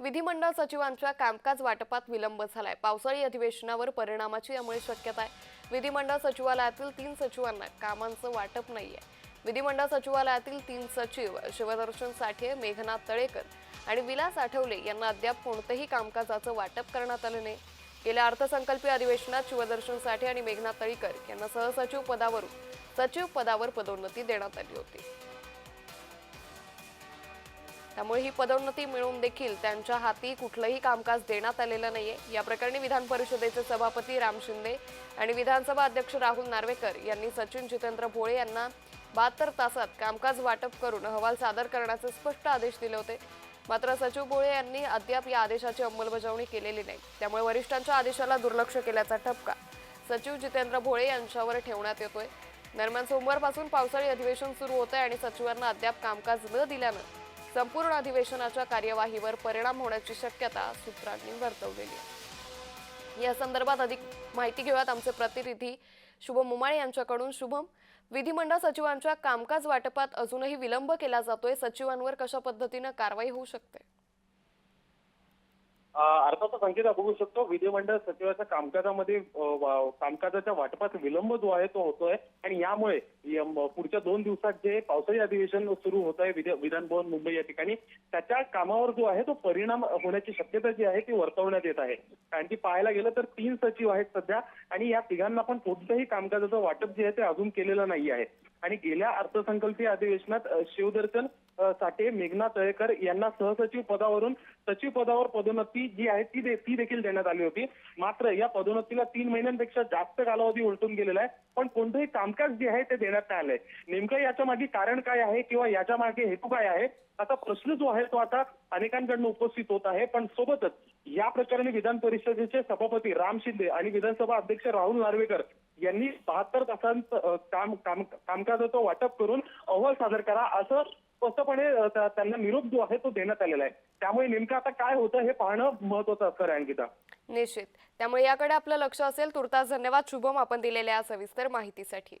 विधिमंडळ सचिवांच्या कामकाज वाटपात विलंब झालाय. पावसाळी अधिवेशनावर परिणामाची यामुळे शक्यता आहे. विधिमंडळ सचिवालयातील तीन सचिवांना कामांचं वाटप नाहीये. विधिमंडळ सचिवालयातील तीन सचिव शिवदर्शन साठे मेघनाथ तळेकर आणि विलास आठवले यांना अद्याप कोणतंही कामकाजाचं वाटप करण्यात आलं नाही. गेल्या अर्थसंकल्पीय अधिवेशनात शिवदर्शन साठे आणि मेघनाथ तळीकर यांना सहसचिव पदावरून सचिव पदावर पदोन्नती देण्यात आली होती. त्यामुळे ही पदोन्नती मिळून देखील त्यांच्या हाती कुठलंही कामकाज देण्यात आलेलं नाहीये. या प्रकरणी विधान परिषदेचे सभापती राम शिंदे आणि विधानसभा अध्यक्ष राहुल नार्वेकर यांनी सचिन जितेंद्र भोळे यांना बहात्तर तासात कामकाज वाटप करून अहवाल सादर करण्याचे स्पष्ट आदेश दिले होते. मात्र सचिव भोळे यांनी अद्याप या आदेशाची अंमलबजावणी केलेली नाही. त्यामुळे वरिष्ठांच्या आदेशाला दुर्लक्ष केल्याचा ठपका सचिव जितेंद्र भोळे यांच्यावर ठेवण्यात येतोय. दरम्यान सोमवारपासून पावसाळी अधिवेशन सुरू होत आहे आणि सचिवांना अद्याप कामकाज न दिल्यानं संपूर्ण अधिवेशनाच्या कार्यवाहीवर परिणाम होण्याची शक्यता सूत्रांनी वर्तवलेली आहे. या संदर्भात अधिक माहिती घेऊयात आमचे प्रतिनिधी शुभम मुमाळे यांच्याकडून. शुभम विधिमंडळ सचिवांच्या कामकाज वाटपात अजूनही विलंब केला जातोय. सचिवांवर कशा पद्धतीनं कारवाई होऊ शकते? अर्थातच अंकिता बघू शकतो विधिमंडळ सचिवाच्या कामकाजामध्ये वा- कामकाजाच्या वाटपात विलंब जो आहे तो होतोय. आणि यामुळे पुढच्या दोन दिवसात जे पावसाळी अधिवेशन सुरू होत आहे विध- विधान भवन मुंबई या ठिकाणी त्याच्या कामावर जो आहे तो परिणाम होण्याची शक्यता जी आहे ती वर्तवण्यात येत आहे. कारण की पाहायला गेलं तर तीन सचिव आहेत सध्या आणि या तिघांना पण कोणतंही कामकाजाचं वाटप जे आहे ते अजून केलेलं नाही आहे. आणि गेल्या अर्थसंकल्पीय अधिवेशनात शिवदर्शन साठे मेघना तळेकर यांना सहसचिव पदावरून सचिव पदावर पदोन्नती जी आहे ती दे- ती देखील देण्यात आली होती. मात्र या पदोन्नतीला तीन महिन्यांपेक्षा जास्त कालावधी उलटून गेलेला आहे. पण कोणतंही कामकाज जे आहे ते देण्यात नाही आलंय. नेमकं याच्या मागे कारण काय आहे किंवा याच्या मागे हेतू काय आहे? आता प्रश्न जो आहे तो आता अनेकांकडनं उपस्थित होत आहे. पण सोबतच या प्रकरणी विधान परिषदेचे सभापती राम शिंदे आणि विधानसभा अध्यक्ष राहुल नार्वेकर यांनी बहात्तर तासांचं काम काम कामकाजाचं वाटप करून अहवाल सादर करा असं स्पष्टपणे त्यांना निरोप जो आहे तो देण्यात आलेला आहे. त्यामुळे नेमकं आता काय होतं हे पाहणं महत्वाचं असणार आहे अंकिता निश्चित. त्यामुळे याकडे आपलं लक्ष असेल. तुर्तास धन्यवाद. शुभम आपण दिलेल्या सविस्तर माहितीसाठी.